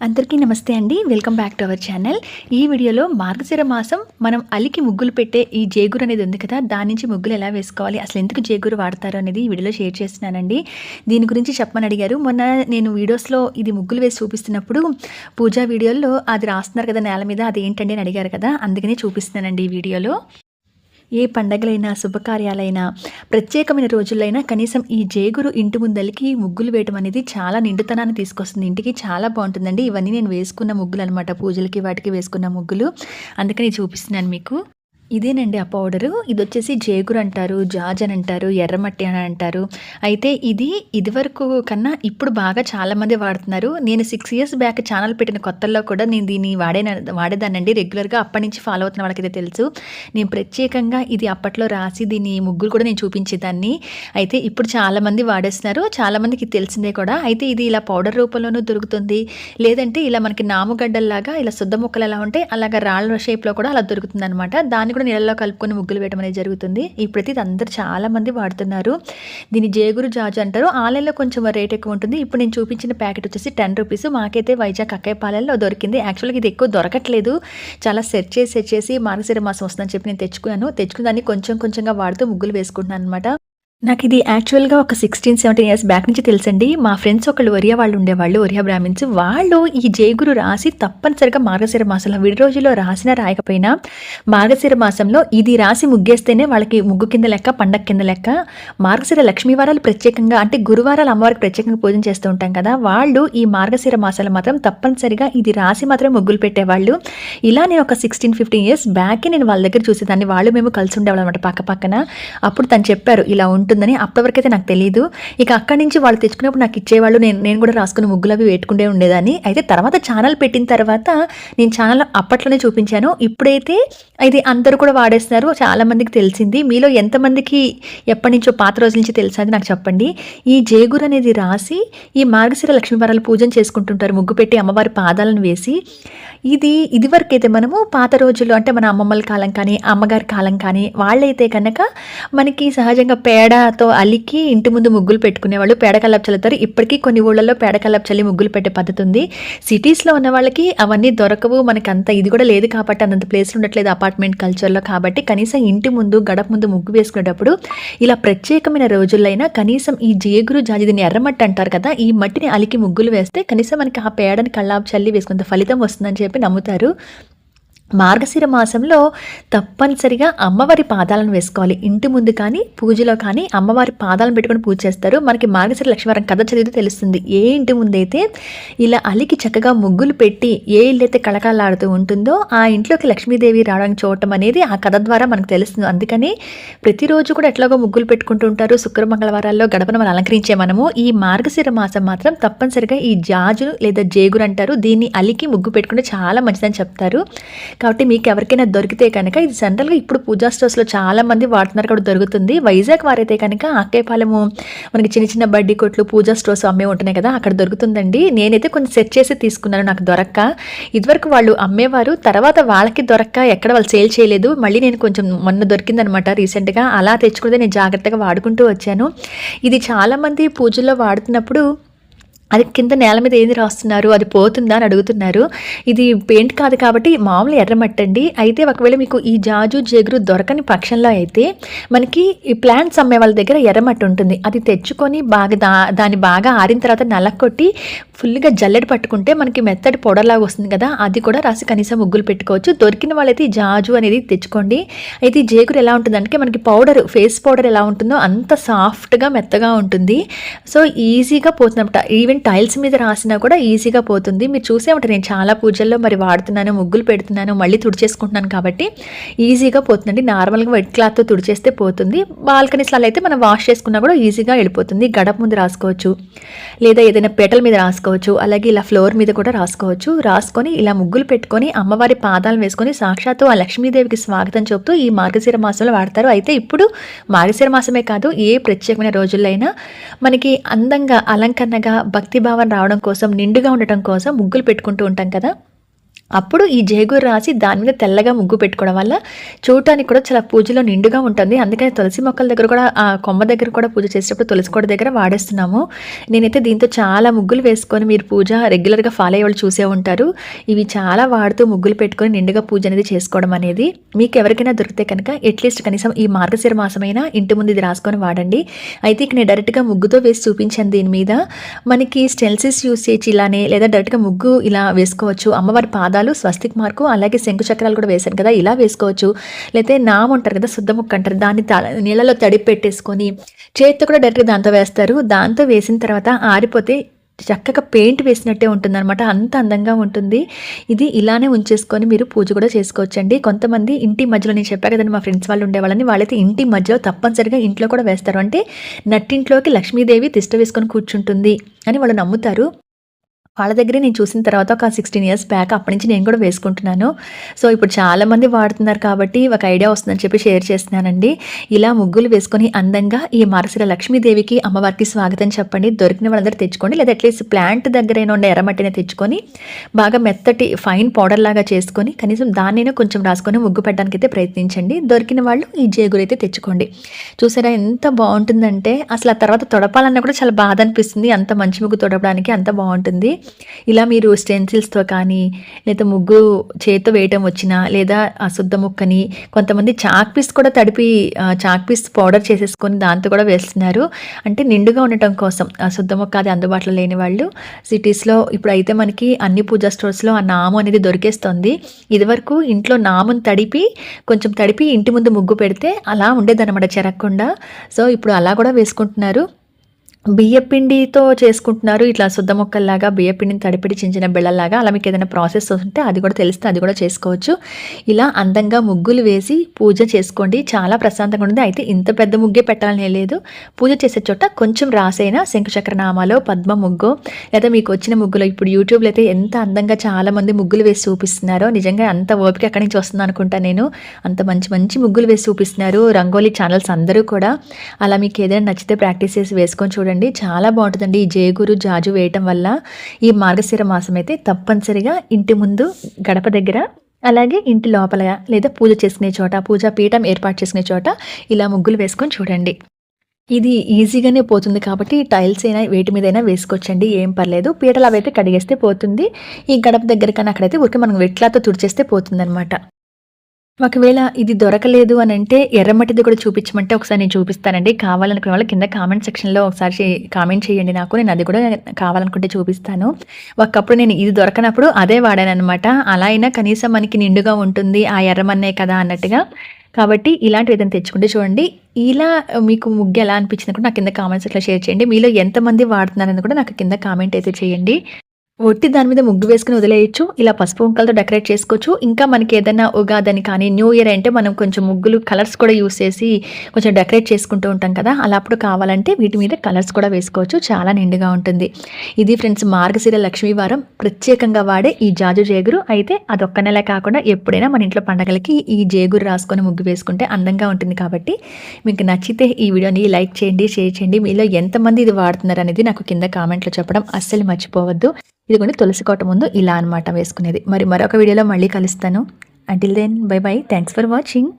అందరికీ నమస్తే అండి. Welcome back to our channel. ఈ వీడియోలో మార్గశిర మాసం మనం అలికి ముగ్గులు పెట్టే ఈ జేగురు అనేది ఉంది కదా దాని నుంచి ముగ్గులు ఎలా వేసుకోవాలి అసలు ఎందుకు జేగురు వాడతారు అనేది ఈ వీడియోలో షేర్ చేస్తున్నానండి. దీని గురించి చెప్పమని అడిగారు. మొన్న నేను వీడియోస్లో ఇది ముగ్గులు వేసి చూపిస్తున్నప్పుడు పూజా వీడియోలో అది రాస్తున్నారు కదా నేల మీద అది ఏంటండి అని అడిగారు కదా అందుకనే చూపిస్తున్నానండి ఈ వీడియోలో. ఏ పండగలైనా శుభకార్యాలైనా ప్రత్యేకమైన రోజులైనా కనీసం ఈ జేగురు ఇంటి ముందలికి ముగ్గులు వేయటం అనేది చాలా నిండుతనాన్ని తీసుకొస్తుంది. ఇంటికి చాలా బాగుంటుందండి. ఇవన్నీ నేను వేసుకున్న ముగ్గులు అనమాట పూజలకి వాటికి వేసుకున్న ముగ్గులు. అందుకని చూపిస్తున్నాను మీకు. ఇదేనండి ఆ పౌడరు. ఇది వచ్చేసి జేగురు అంటారు జాజ్ అని అంటారు ఎర్రమట్టి అని అంటారు. అయితే ఇది ఇదివరకు కన్నా ఇప్పుడు బాగా చాలామంది వాడుతున్నారు. నేను సిక్స్ ఇయర్స్ బ్యాక్ ఛానల్ పెట్టిన కొత్తల్లో కూడా నేను దీన్ని వాడే వాడేదానండి రెగ్యులర్గా. అప్పటి నుంచి ఫాలో అవుతున్న వాళ్ళకైతే తెలుసు. నేను ప్రత్యేకంగా ఇది అప్పట్లో రాసి దీని ముగ్గురు కూడా నేను చూపించేదాన్ని. అయితే ఇప్పుడు చాలామంది వాడేస్తున్నారు. చాలామందికి తెలిసిందే కూడా. అయితే ఇది ఇలా పౌడర్ రూపంలోనూ దొరుకుతుంది. లేదంటే ఇలా మనకి నామగడ్డల్లాగా ఇలా శుద్ధ ముక్కలు ఎలా ఉంటే అలాగా రాళ్ళ షేప్లో కూడా అలా దొరుకుతుంది అనమాట దాన్ని కూడా నీళ్ళలో కలుపుకొని ముగ్గులు వేయడం అనేది జరుగుతుంది. ఇప్పుడైతే ఇది అందరు చాలా మంది వాడుతున్నారు. దీని జేగురు జాజు అంటారు. ఆన్లైన్లో కొంచెం రేట్ ఎక్కువ ఉంటుంది. ఇప్పుడు నేను చూపించిన ప్యాకెట్ వచ్చేసి టెన్ రూపీస్. మాకైతే వైజాగ్ అక్కయ్యపాలెంలో దొరికింది. యాక్చువల్గా ఇది ఎక్కువ దొరకట్లేదు. చాలా సెర్చ్ చేసి సెర్చ్ చేసి మార్గశిర మాసం వస్తుందని చెప్పి నేను తెచ్చుకున్నాను. తెచ్చుకుని దాన్ని కొంచెం కొంచెంగా వాడుతూ ముగ్గులు వేసుకుంటున్నాను అనమాట నాకు ఇది యాక్చువల్గా ఒక సిక్స్టీన్ సెవెంటీన్ ఇయర్స్ బ్యాక్ నుంచి తెలుసండి. మా ఫ్రెండ్స్ ఒకళ్ళు ఒరియా వాళ్ళు ఉండేవాళ్ళు ఒరియా బ్రాహ్మిన్స్. వాళ్ళు ఈ జయగురు రాసి తప్పనిసరిగా మార్గశిర మాసంలో విడి రోజుల్లో రాసినా రాయకపోయినా మార్గశిర మాసంలో ఇది రాసి ముగ్గేస్తేనే వాళ్ళకి ముగ్గు కింద లెక్క పండగ కింద లెక్క మార్గశిర లక్ష్మీ వారాలు ప్రత్యేకంగా అంటే గురువారాలు అమ్మవారికి ప్రత్యేకంగా పూజ చేస్తూ ఉంటాం కదా. వాళ్ళు ఈ మార్గశిర మాసాలు మాత్రం తప్పనిసరిగా ఇది రాసి మాత్రం ముగ్గులు పెట్టేవాళ్ళు. ఇలా నేను ఒక సిక్స్టీన్ ఫిఫ్టీన్ ఇయర్స్ బ్యాకే నేను వాళ్ళ దగ్గర చూసేదాన్ని. వాళ్ళు మేము కలిసి ఉండేవాళ్ళం అనమాట పక్క పక్కన. అప్పుడు తను చెప్పారు ఇలా ఉంటుందని అప్పటివరకైతే నాకు తెలియదు ఇక అక్కడి నుంచి వాళ్ళు తెచ్చుకున్నప్పుడు నాకు ఇచ్చేవాళ్ళు నేను నేను కూడా రాసుకుని ముగ్గులు అవి వేట్టుకుంటే ఉండేదాన్ని. అయితే తర్వాత ఛానల్ పెట్టిన తర్వాత నేను ఛానల్ అప్పట్లోనే చూపించాను. ఇప్పుడైతే ఇది అందరూ కూడా వాడేస్తున్నారు. చాలామందికి తెలిసింది. మీలో ఎంతమందికి ఎప్పటి నుంచో పాత రోజుల నుంచి తెలుసా అది నాకు చెప్పండి. ఈ జేగురు అనేది రాసి ఈ మార్గశిర లక్ష్మీవారాలు పూజన చేసుకుంటుంటారు. ముగ్గు పెట్టి అమ్మవారి పాదాలను వేసి. ఇది ఇదివరకైతే మనము పాత రోజుల్లో అంటే మన అమ్మమ్మల కాలం కానీ అమ్మగారి కాలం కానీ వాళ్ళైతే కనుక మనకి సహజంగా పేడ పేడతో అలికి ఇంటి ముందు ముగ్గులు పెట్టుకునేవాళ్ళు. పేడ కల్లాపు చల్లుతారు ఇప్పటికీ కొన్ని ఊళ్ళల్లో పేడ కల్లాపు చల్లి ముగ్గులు పెట్టే పద్ధతి ఉంది. సిటీస్లో ఉన్న వాళ్ళకి అవన్నీ దొరకవు. మనకి అంత ఇది కూడా లేదు కాబట్టి అంత ప్లేస్ ఉండట్లేదు అపార్ట్మెంట్ కల్చర్లో కాబట్టి కనీసం ఇంటి ముందు గడప ముందు ముగ్గు వేసుకునేటప్పుడు ఇలా ప్రత్యేకమైన రోజుల్లో కనీసం ఈ జేగురు జాజి దీన్ని ఎర్రమట్టి అంటారు కదా ఈ మట్టిని అలికి ముగ్గులు వేస్తే కనీసం మనకి ఆ పేడని కల్లాపు చల్లి వేసుకున్నంత ఫలితం వస్తుందని చెప్పి నమ్ముతారు. మార్గశిర మాసంలో తప్పనిసరిగా అమ్మవారి పాదాలను వేసుకోవాలి. ఇంటి ముందు కానీ పూజలో కానీ అమ్మవారి పాదాలను పెట్టుకొని పూజ చేస్తారు. మనకి మార్గశిర లక్ష్మీవారం కథ చదివితే తెలుస్తుంది. ఏ ఇంటి ముందైతే ఇలా అలికి చక్కగా ముగ్గులు పెట్టి ఏ ఇల్లు అయితే కళకళలాడుతూ ఉంటుందో ఆ ఇంట్లోకి లక్ష్మీదేవి రావడానికి చూడటం అనేది ఆ కథ ద్వారా మనకు తెలుస్తుంది. అందుకని ప్రతిరోజు కూడా ఎట్లాగో ముగ్గులు పెట్టుకుంటూ ఉంటారు. శుక్ర మంగళవారాల్లో గడపను మనం అలంకరించే మనము. ఈ మార్గశిర మాసం మాత్రం తప్పనిసరిగా ఈ జాజు లేదా జేగురు అంటారు. దీన్ని అలికి ముగ్గు పెట్టుకుంటే చాలా మంచిదని చెప్తారు. కాబట్టి మీకు ఎవరికైనా దొరికితే కనుక ఇది జనరల్గా ఇప్పుడు పూజా స్టోర్స్లో చాలా మంది వాడుతున్నారు కూడా దొరుకుతుంది. వైజాగ్ వారైతే కనుక ఆకేపాలెము మనకి చిన్న చిన్న బడ్డీ కొట్లు పూజా స్టోర్స్ అమ్మే ఉంటున్నాయి కదా అక్కడ దొరుకుతుందండి. నేనైతే కొంచెం సెట్ చేసి తీసుకున్నాను నాకు దొరక్క. ఇదివరకు వాళ్ళు అమ్మేవారు తర్వాత వాళ్ళకి దొరక్క ఎక్కడ వాళ్ళు సేల్ చేయలేదు. మళ్ళీ నేను కొంచెం మొన్న దొరికిందనమాట రీసెంట్గా. అలా తెచ్చుకుంటే నేను జాగ్రత్తగా వాడుకుంటూ వచ్చాను. ఇది చాలామంది పూజల్లో వాడుతున్నప్పుడు అది కింద నేల మీద ఏది రాస్తున్నారు? అది పోతుందా అని అడుగుతున్నారు. ఇది పెయింట్ కాదు కాబట్టి మామూలు ఎర్రమట్టండి అయితే ఒకవేళ మీకు ఈ జాజు జేగురు దొరకని పక్షంలో అయితే మనకి ఈ ప్లాంట్స్ అమ్మే వాళ్ళ దగ్గర ఎర్రమట్టి ఉంటుంది. అది తెచ్చుకొని బాగా దా దాన్ని బాగా ఆరిన తర్వాత నలకొట్టి ఫుల్గా జల్లెడ పట్టుకుంటే మనకి మెత్తటి పొడలాగా వస్తుంది కదా? అది కూడా రాసి కనీసం ముగ్గులు పెట్టుకోవచ్చు. దొరికిన వాళ్ళైతే జాజు అనేది తెచ్చుకోండి. అయితే ఈ జేగురు ఎలా ఉంటుందంటే మనకి పౌడర్ ఫేస్ పౌడర్ ఎలా ఉంటుందో అంత సాఫ్ట్గా మెత్తగా ఉంటుంది. సో ఈజీగా పోతుందన్నమాట. ఈవెన్ టైల్స్ మీద రాసినా కూడా ఈజీగా పోతుంది. మీరు చూసే ఉంటారు నేను చాలా పూజల్లో మరి వాడుతున్నాను ముగ్గులు పెడుతున్నాను మళ్ళీ తుడిచేసుకుంటున్నాను కాబట్టి ఈజీగా పోతుందండి. నార్మల్గా వెట్ క్లాత్తో తుడిచేస్తే పోతుంది. బాల్కనీస్లలో అయితే మనం వాష్ చేసుకున్నా కూడా ఈజీగా వెళ్ళిపోతుంది. గడప ముందు రాసుకోవచ్చు. లేదా ఏదైనా పెటల మీద రాసుకోవచ్చు. అలాగే ఇలా ఫ్లోర్ మీద కూడా రాసుకోవచ్చు. రాసుకొని ఇలా ముగ్గులు పెట్టుకొని అమ్మవారి పాదాలు వేసుకొని సాక్షాత్తు ఆ లక్ష్మీదేవికి స్వాగతం చెబుతూ ఈ మార్గశిర మాసంలో వాడతారు. అయితే ఇప్పుడు మార్గశిర మాసమే కాదు ఏ ప్రత్యేకమైన రోజుల్లో అయినా మనకి అందంగా అలంకరణగా భక్తిభావం రావడం కోసం నిండుగా ఉండటం కోసం ముగ్గులు పెట్టుకుంటూ ఉంటాం కదా? అప్పుడు ఈ జేగూరు రాసి దాని మీద తెల్లగా ముగ్గు పెట్టుకోవడం వల్ల చూడటానికి కూడా చాలా పూజలో నిండుగా ఉంటుంది. అందుకని తులసి మొక్కల దగ్గర కూడా ఆ కొమ్మ దగ్గర కూడా పూజ చేసేటప్పుడు తులసి కోట దగ్గర వాడేస్తున్నాము. నేనైతే దీంతో చాలా ముగ్గులు వేసుకొని మీరు పూజ రెగ్యులర్గా ఫాలో అయ్యే వాళ్ళు చూసే ఉంటారు. ఇవి చాలా వాడుతూ ముగ్గులు పెట్టుకొని నిండుగా పూజ అనేది చేసుకోవడం అనేది మీకు ఎవరికైనా దొరికితే కనుక అట్లీస్ట్ కనీసం ఈ మార్గశిర మాసమైనా ఇంటి ముందు ఇది రాసుకొని వాడండి. అయితే ఇక నేను డైరెక్ట్గా ముగ్గుతో వేసి చూపించాను దీని మీద. మనకి స్టెన్సిల్స్ యూస్ చేసి ఇలానే లేదా డైరెక్ట్గా ముగ్గు ఇలా వేసుకోవచ్చు. అమ్మవారి పాదాలు స్వస్తిక్ మార్కు అలాగే శంకు చక్రాలు కూడా వేశాను కదా ఇలా వేసుకోవచ్చు. లేకపోతే నామ్ ఉంటారు కదా శుద్ధ ముక్క అంటారు దాన్ని నీళ్ళలో తడిపి పెట్టేసుకొని చేతితో కూడా డైరెక్ట్గా దాంతో వేస్తారు. దాంతో వేసిన తర్వాత ఆరిపోతే చక్కగా పెయింట్ వేసినట్టే ఉంటుంది అనమాట అంత అందంగా ఉంటుంది. ఇది ఇలానే ఉంచేసుకొని మీరు పూజ కూడా చేసుకోవచ్చండి. కొంతమంది ఇంటి మధ్యలో నేను చెప్పా కదండి మా ఫ్రెండ్స్ వాళ్ళు ఉండేవాళ్ళని వాళ్ళైతే ఇంటి మధ్యలో తప్పనిసరిగా ఇంట్లో కూడా వేస్తారు. అంటే నట్టింట్లోకి లక్ష్మీదేవి తిష్ట వేసుకొని కూర్చుంటుంది అని వాళ్ళు నమ్ముతారు. వాళ్ళ దగ్గరే నేను చూసిన తర్వాత ఒక సిక్స్టీన్ ఇయర్స్ బ్యాక్ అప్పటి నుంచి నేను కూడా వేసుకుంటున్నాను. సో ఇప్పుడు చాలామంది వాడుతున్నారు కాబట్టి ఒక ఐడియా వస్తుందని చెప్పి షేర్ చేస్తున్నానండి. ఇలా ముగ్గులు వేసుకొని అందంగా ఈ మరసిల లక్ష్మీదేవికి అమ్మవారికి స్వాగతం చెప్పండి. దొరికిన వాళ్ళందరూ తెచ్చుకోండి. లేదా అట్లీస్ట్ ప్లాంట్ దగ్గర ఉన్న ఎర్రమట్టిని తెచ్చుకొని బాగా మెత్తటి ఫైన్ పౌడర్ లాగా చేసుకొని కనీసం దాన్నైనా కొంచెం రాసుకొని ముగ్గు పెట్టడానికి అయితే ప్రయత్నించండి. దొరికిన వాళ్ళు ఈ జేగురు అయితే తెచ్చుకోండి. చూసారా ఎంత బాగుంటుందంటే అసలు ఆ తర్వాత తొడపాలన్నా కూడా చాలా బాధ అనిపిస్తుంది. అంత మంచి ముగ్గు తొడపడానికి అంత బాగుంటుంది. ఇలా మీరు స్టెన్సిల్స్తో కానీ లేదా ముగ్గు చేత్తో వేయటం వచ్చినా లేదా ఆ శుద్ధ ముక్కని కొంతమంది చాక్ పీస్ కూడా తడిపి చాక్ పీస్ పౌడర్ చేసేసుకొని దాంతో కూడా వేస్తున్నారు. అంటే నిండుగా ఉండటం కోసం ఆ శుద్ధ ముక్క అది అందుబాటులో లేని వాళ్ళు సిటీస్లో ఇప్పుడైతే మనకి అన్ని పూజా స్టోర్స్లో ఆ నామం అనేది దొరికేస్తుంది. ఇదివరకు ఇంట్లో నామం తడిపి కొంచెం తడిపి ఇంటి ముందు ముగ్గు పెడితే అలా ఉండేదన్నమాట చెరక్కుండా. సో ఇప్పుడు అలా కూడా వేసుకుంటున్నారు. బియ్యపిండితో చేసుకుంటున్నారు. ఇట్లా శుద్ధ మొక్కల్లాగా బియ్యపిండిని తడిపిడి చించిన బిళ్ళల్లాగా అలా మీకు ఏదైనా ప్రాసెస్ ఉంటే అది కూడా తెలిస్తే అది కూడా చేసుకోవచ్చు. ఇలా అందంగా ముగ్గులు వేసి పూజ చేసుకోండి. చాలా ప్రశాంతంగా ఉంటుంది. అయితే ఇంత పెద్ద ముగ్గే పెట్టాలని లేదు. పూజ చేసే చోట కొంచెం రాసైనా శంకుచక్ర నామాలో పద్మ ముగ్గు లేదా మీకు వచ్చిన ముగ్గులో ఇప్పుడు యూట్యూబ్లో అయితే ఎంత అందంగా చాలా మంది ముగ్గులు వేసి చూపిస్తున్నారో నిజంగా అంత ఓపిక అక్కడి నుంచి వస్తుంది అనుకుంటా నేను. అంత మంచి మంచి ముగ్గులు వేసి చూపిస్తున్నారు. రంగోలీ ఛానల్స్ అందరూ కూడా. అలా మీకు ఏదైనా నచ్చితే ప్రాక్టీస్ చేసి వేసుకొని చూడండి. చాలా బాగుంటుందండి ఈ జయగురు జాజు వేయటం వల్ల. ఈ మార్గశిర మాసం అయితే తప్పనిసరిగా ఇంటి ముందు గడప దగ్గర అలాగే ఇంటి లోపల లేదా పూజ చేసుకునే చోట పూజా పీఠం ఏర్పాటు చేసుకునే చోట ఇలా ముగ్గులు వేసుకొని చూడండి. ఇది ఈజీగానే పోతుంది కాబట్టి టైల్స్ అయినా వేటి మీదైనా వేసుకోవచ్చండి ఏం పర్లేదు. పీటలు అవైతే కడిగేస్తే పోతుంది. ఈ గడప దగ్గర కన్నా అక్కడైతే ఊరికే మనం వెట్లాతో తుడిచేస్తే పోతుంది ఒకవేళ ఇది దొరకలేదు అని అంటే ఎర్రమట్టిది కూడా చూపించమంటే ఒకసారి నేను చూపిస్తానండి. కావాలనుకునే వాళ్ళు కింద కామెంట్ సెక్షన్లో ఒకసారి చే- కామెంట్ చేయండి నాకు. నేను అది కూడా కావాలనుకుంటే చూపిస్తాను. ఒకప్పుడు నేను ఇది దొరకనప్పుడు అదే వాడాను అనమాట అలా అయినా కనీసం మనకి నిండుగా ఉంటుంది ఆ ఎర్రమన్నే కదా అన్నట్టుగా. కాబట్టి ఇలాంటివి ఏదైనా తెచ్చుకుంటే చూడండి. ఇలా మీకు ముగ్గు ఎలా అనిపించింది కూడా నాకు కింద కామెంట్ సెక్షన్లో షేర్ చేయండి. మీలో ఎంతమంది వాడుతున్నారని కూడా నాకు కింద కామెంట్ అయితే చేయండి. ఒట్టి దాని మీద ముగ్గు వేసుకుని వదిలేయచ్చు. ఇలా పసుపు ముక్కలతో డెకరేట్ చేసుకోవచ్చు. ఇంకా మనకి ఏదైనా ఉగాదని కానీ న్యూ ఇయర్ అంటే మనం కొంచెం ముగ్గులు కలర్స్ కూడా యూస్ చేసి కొంచెం డెకరేట్ చేసుకుంటూ ఉంటాం కదా. అలా అప్పుడు కావాలంటే వీటి మీద కలర్స్ కూడా వేసుకోవచ్చు. చాలా నిండుగా ఉంటుంది. ఇది ఫ్రెండ్స్ మార్గశిర లక్ష్మీవారం ప్రత్యేకంగా వాడే ఈ జాజు జేగురు. అయితే అదొక్క నెల కాకుండా ఎప్పుడైనా మన ఇంట్లో పండగలకి ఈ జేగురు రాసుకొని ముగ్గు వేసుకుంటే అందంగా ఉంటుంది కాబట్టి మీకు నచ్చితే ఈ వీడియోని లైక్ చేయండి షేర్ చేయండి. మీలో ఎంతమంది ఇది వాడుతున్నారు అనేది నాకు కింద కామెంట్లో చెప్పడం అస్సలు మర్చిపోవద్దు. ఇదిగోండి తులసి కోట ముందు ఇలా అన్నమాట వేసుకునేది. మరి మరొక వీడియోలో మళ్ళీ కలుస్తాను. Until then bye bye thanks for watching